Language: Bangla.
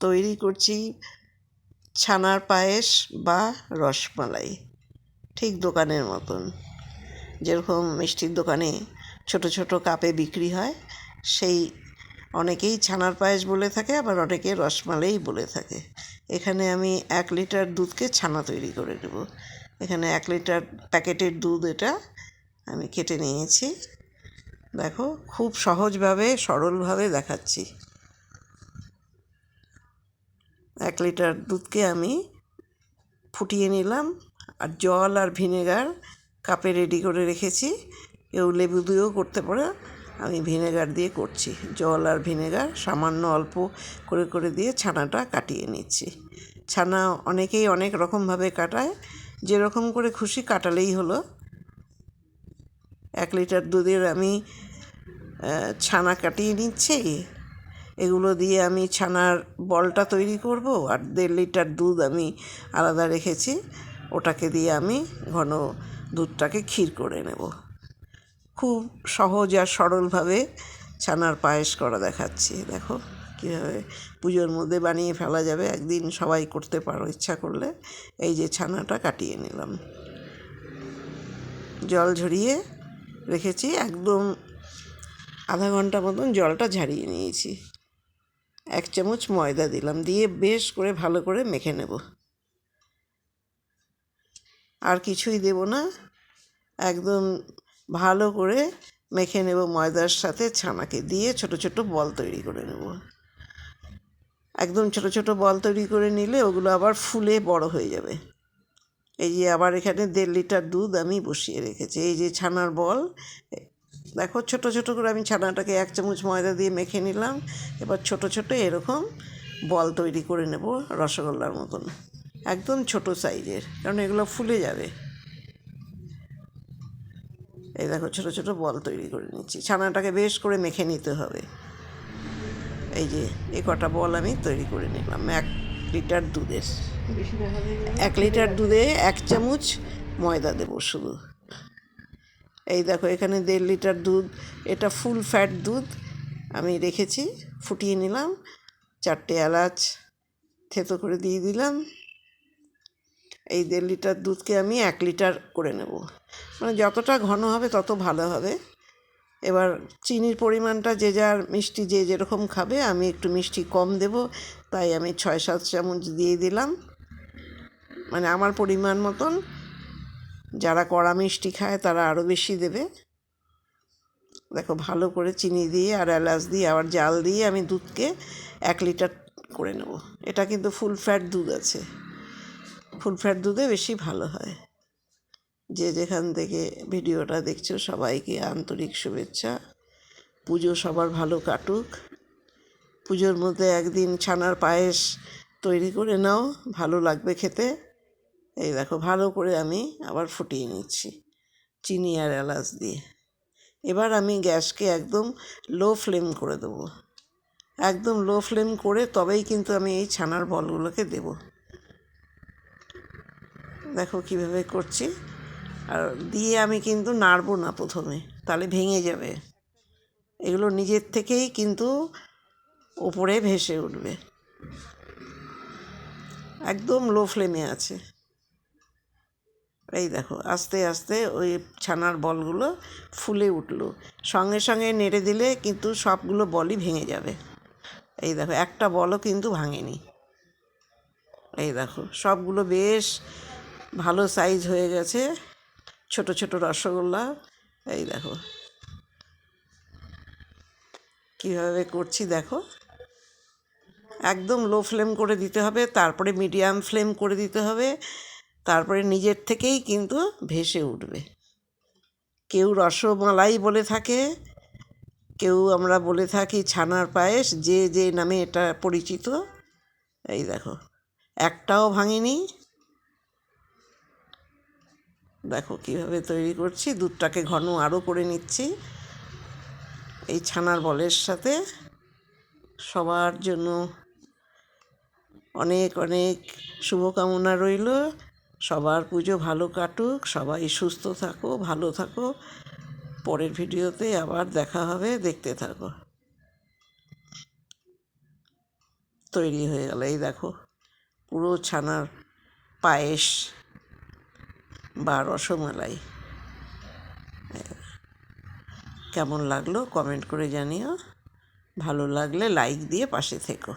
তৈরি করছি ছানার পায়েস বা রসমালাই, ঠিক দোকানের মতন। যেরকম মিষ্টির দোকানে ছোট ছোট কাপে বিক্রি হয়, সেই অনেকেই ছানার পায়েস বলে থাকে, আবার অনেকে রসমালাই বলে থাকে। এখানে আমি এক লিটার দুধকে ছানা তৈরি করে নেব। এখানে এক লিটার প্যাকেটের দুধ এটা আমি কেটে নিয়েছি। দেখো, খুব সহজভাবে, সরলভাবে দেখাচ্ছি। এক লিটার দুধকে আমি ফুটিয়ে নিলাম আর জল আর ভিনেগার কাপে রেডি করে রেখেছি। কেউ লেবু দিয়েও করতে পারে, আমি ভিনেগার দিয়ে করছি। জল আর ভিনেগার সামান্য অল্প করে করে দিয়ে ছানাটা কাটিয়ে নিচ্ছি। ছানা অনেকেই অনেক রকমভাবে কাটায়, যেরকম করে খুশি কাটালেই হলো। এক লিটার দুধের আমি ছানা কাটিয়ে নিচ্ছি। এগুলো দিয়ে আমি ছানার বলটা তৈরি করব আর দেড় লিটার দুধ আমি আলাদা রেখেছি। ওটাকে দিয়ে আমি ঘন দুধটাকে ক্ষীর করে নেব। খুব সহজ আর সরলভাবে ছানার পায়েস করা দেখাচ্ছি। দেখো কীভাবে পুজোর মধ্যে বানিয়ে ফেলা যাবে। একদিন সবাই করতে পারো ইচ্ছা করলে। এই যে ছানাটা কাটিয়ে নিলাম। জল ঝরিয়ে রেখেছি। একদম আধা ঘণ্টা মতন জলটা ঝারিয়ে নিয়েছি। এক চামচ ময়দা দিলাম, দিয়ে বেশ করে ভালো করে মেখে নেব। আর কিছুই দেব না, একদম ভালো করে মেখে নেব ময়দার সাথে ছানাকে দিয়ে ছোট ছোট বল তৈরি করে নেব। একদম ছোট ছোট বল তৈরি করে নিলে ওগুলো আবার ফুলে বড় হয়ে যাবে। এই যে আবার এখানে দেড় লিটার দুধ আমি বসিয়ে রেখেছি। এই যে ছানার বল দেখো ছোট ছোট করে আমি ছানাটাকে এক চামচ ময়দা দিয়ে মেখে নিলাম। এবার ছোট ছোট এরকম বল তৈরি করে নেব রসগোল্লার মতন। একদম ছোট সাইজের কারণ এগুলো ফুলে যাবে। এই দেখো ছোট ছোট বল তৈরি করে নিচ্ছি। ছানাটাকে বেশ করে মেখে নিতে হবে। এই যে এ কটা বল আমি তৈরি করে নিলাম এক লিটার দুধের। এক লিটার দুধে এক চামচ ময়দা দেবো শুধু। এই দেখো, এখানে দেড় লিটার দুধ, এটা ফুল ফ্যাট দুধ আমি রেখেছি, ফুটিয়ে নিলাম, চারটে এলাচ থেতো করে দিয়ে দিলাম। এই দেড় লিটার দুধকে আমি এক লিটার করে নেব। মানে যতটা ঘন হবে তত ভালো হবে। এবার চিনির পরিমাণটা যে যার মিষ্টি যে যেরকম খাবে, আমি একটু মিষ্টি কম দেব, তাই আমি ছয় সাত চামচ দিয়ে দিলাম। মানে আমার পরিমাণ মতন যারা কড়া মিষ্টি খায় তারা আরও বেশি দেবে। দেখো, ভালো করে চিনি দিয়ে আর এলাচ দিয়ে আবার জাল দিয়ে আমি দুধকে এক লিটার করে নেব। এটা কিন্তু ফুল ফ্যাট দুধ আছে। ফুল ফ্যাট দুধে বেশি ভালো হয়। যে যেখান থেকে ভিডিওটা দেখছ, সবাইকে আন্তরিক শুভেচ্ছা। পুজো সবার ভালো কাটুক। পুজোর মধ্যে একদিন ছানার পায়েস তৈরি করে নাও, ভালো লাগবে খেতে। এই দেখো, ভালো করে আমি আবার ফুটিয়ে নিচ্ছি চিনি আর এলাচ দিয়ে। এবার আমি গ্যাসকে একদম লো ফ্লেম করে দেবো। একদম লো ফ্লেম করে তবেই কিন্তু আমি এই ছানার বলগুলোকে দেব। দেখো কীভাবে করছি। আর দিয়ে আমি কিন্তু নাড়বো না প্রথমে, তাহলে ভেঙে যাবে। এগুলো নিজের থেকেই কিন্তু ওপরে ভেসে উঠবে। একদম লো ফ্লেমে আছে। এই দেখো, আস্তে আস্তে ওই ছানার বলগুলো ফুলে উঠল। সঙ্গে সঙ্গে নেড়ে দিলে কিন্তু সবগুলো বলই ভেঙে যাবে। এই দেখো, একটা বলও কিন্তু ভাঙেনি। এই দেখো, সবগুলো বেশ ভালো সাইজ হয়ে গেছে, ছোট ছোট রসগোল্লা। এই দেখো, কীভাবে করছি দেখো। একদম লো ফ্লেম করে দিতে হবে, তারপরে মিডিয়াম ফ্লেম করে দিতে হবে। তারপরে নিজের থেকেই কিন্তু ভেসে উঠবে। কেউ রসমালাই বলে থাকে, কেউ আমরা বলে থাকি ছানার পায়েস, যে যে নামে এটা পরিচিত। এই দেখো, একটাও ভাঙিনি। দেখো কীভাবে তৈরি করছি, দুধটাকে ঘন আরও করে নিচ্ছি। এই ছানার বলের সাথে সবার জন্য অনেক অনেক শুভকামনা রইল। সবার পুজো ভালো কাটুক, সবাই সুস্থ থাকো, ভালো থাকো। পরের ভিডিওতে আবার দেখা হবে, দেখতে থাকো। তৈরি হয়ে গেল, এই দেখো, পুরো ছানার পায়েস বা রসমালাই। কেমন লাগল কমেন্ট করে জানিও। ভালো লাগলে লাইক দিয়ে পাশে থেকো।